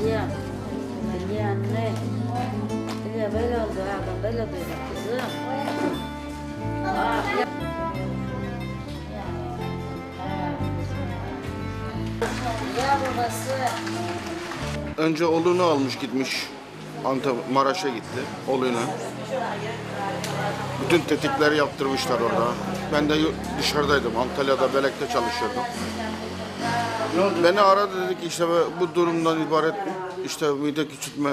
Hülya. Hülya anne. Hülya böyle oldu ha ben böyle kızım. Ah, ya. Babası. Önce oğlunu almış gitmiş. Antep Maraş'a gitti oğlunu. Bütün tetikleri yaptırmışlar orada. Ben de dışarıdaydım. Antalya'da Belek'te çalışıyordum. Beni aradı dedi ki işte bu durumdan ibaret işte mide küçültme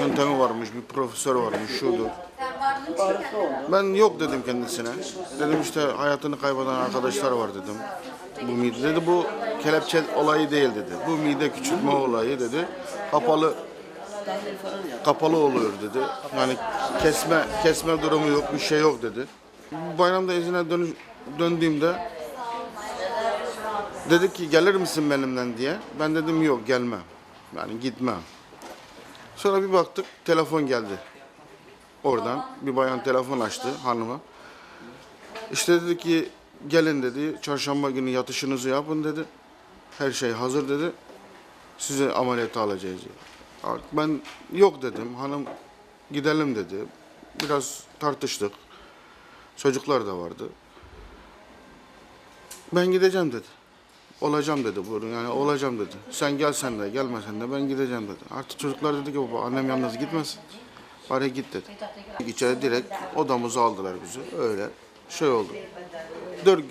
yöntemi varmış, bir profesör varmış, şudur. Ben yok dedim kendisine. Dedim işte hayatını kaybeden arkadaşlar var dedim. Bu mide dedi bu kelepçe olayı değil dedi. Bu mide küçültme olayı dedi. Kapalı kapalı oluyor dedi. Yani kesme kesme durumu yok, bir şey yok dedi. Bayramda izine dönüş, döndüğümde dedi ki gelir misin benimle diye. Ben dedim yok gelmem. Yani gitmem. Sonra bir baktık telefon geldi. Oradan bir bayan telefon açtı hanıma. İşte dedi ki gelin dedi çarşamba günü yatışınızı yapın dedi. Her şey hazır dedi. Sizi ameliyata alacağız. Ben yok dedim. Hanım gidelim dedi. Biraz tartıştık. Çocuklar da vardı. Ben gideceğim dedi. Olacağım dedi buyurun yani olacağım dedi. Sen gelsen de gelmesen de ben gideceğim dedi. Artık çocuklar dedi ki baba annem yalnız gitmesin. Bari git dedi. İçeri direkt odamıza aldılar bizi. Öyle şey oldu. Dört,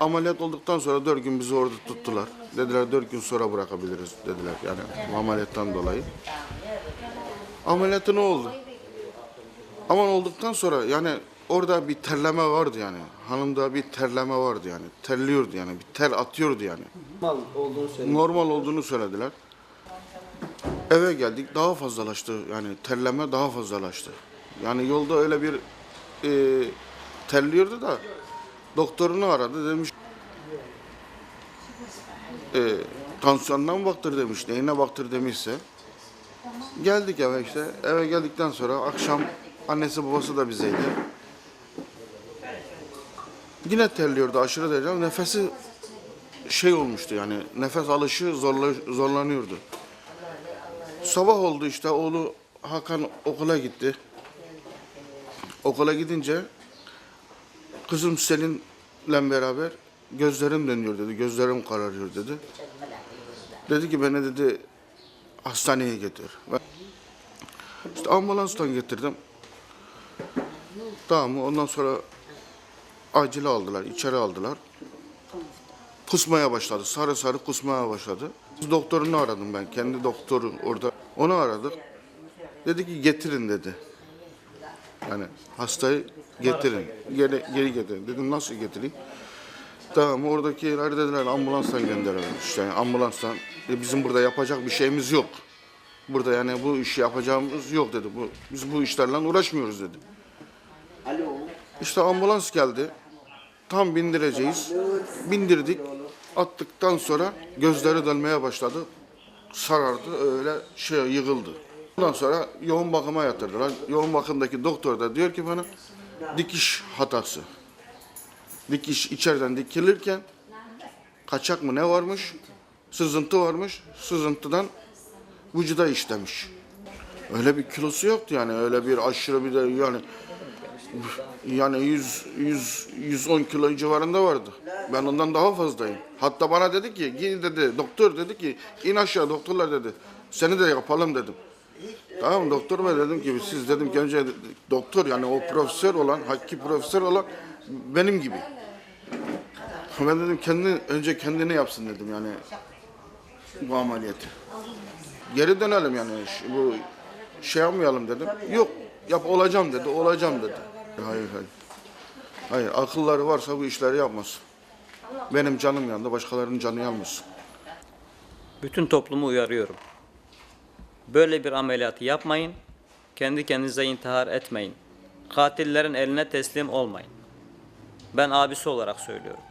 ameliyat olduktan sonra dört gün bizi orada tuttular. Dediler dört gün sonra bırakabiliriz dediler yani bu ameliyattan dolayı. Ameliyatı ne oldu? Aman olduktan sonra yani orada bir terleme vardı yani. Hanımda bir terleme vardı yani. Terliyordu yani. Bir ter atıyordu yani. Mal olduğunu söyledi. Normal olduğunu söylediler. Eve geldik daha fazlalaştı yani terleme daha fazlalaştı. Yani yolda öyle bir e, terliyordu da doktorunu aradı demiş e, tansiyonuna mı baktır demiş neyine baktır demişse. Geldik eve işte eve geldikten sonra akşam annesi babası da bizeydi. Yine terliyordu aşırı derece nefesi şey olmuştu yani nefes alışı zorla, zorlanıyordu. Sabah oldu işte oğlu Hakan okula gitti. Okula gidince kızım Selin'le beraber gözlerim dönüyor dedi. Gözlerim kararıyor dedi. Dedi ki beni dedi hastaneye getir. Ben işte ambulanstan getirdim. Tamam? Ondan sonra acile aldılar, içeri aldılar kusmaya başladı. Sarı sarı kusmaya başladı. Doktorunu aradım ben. Kendi doktoru orada. Onu aradık. Dedi ki getirin dedi. Yani hastayı getirin. Geri, geri getirin. Dedim nasıl getireyim? Tamam oradakiler dediler ambulanstan gönderelim. İşte yani ambulanstan. E, bizim burada yapacak bir şeyimiz yok. Burada yani bu işi yapacağımız yok dedi. Bu, biz bu işlerle uğraşmıyoruz dedi. İşte ambulans geldi. Tam bindireceğiz. Bindirdik. Attıktan sonra gözleri dönmeye başladı. Sarardı öyle şey yığıldı. Ondan sonra yoğun bakıma yatırdılar. Yoğun bakımdaki doktor da diyor ki bana dikiş hatası. Dikiş içeriden dikilirken kaçak mı ne varmış? Sızıntı varmış. Sızıntıdan vücuda işlemiş. Öyle bir kilosu yoktu yani öyle bir aşırı bir de yani yani 100 100 110 kilo civarında vardı. Ben ondan daha fazlayım. Hatta bana dedi ki gel dedi doktor dedi ki in aşağı doktorlar dedi. Seni de yapalım dedim. Tamam doktor bey dedim ki siz dedim ki önce doktor yani o profesör olan hakki profesör olan benim gibi. Ben dedim kendi önce kendini yapsın dedim yani bu ameliyatı. Geri dönelim yani bu şey yapmayalım dedim. Yok yap olacağım dedi olacağım dedi. Hayır hayır. Hayır akılları varsa bu işleri yapmaz. Benim canım yanında başkalarının canı yanmasın. Bütün toplumu uyarıyorum. Böyle bir ameliyatı yapmayın. Kendi kendinize intihar etmeyin. Katillerin eline teslim olmayın. Ben abisi olarak söylüyorum.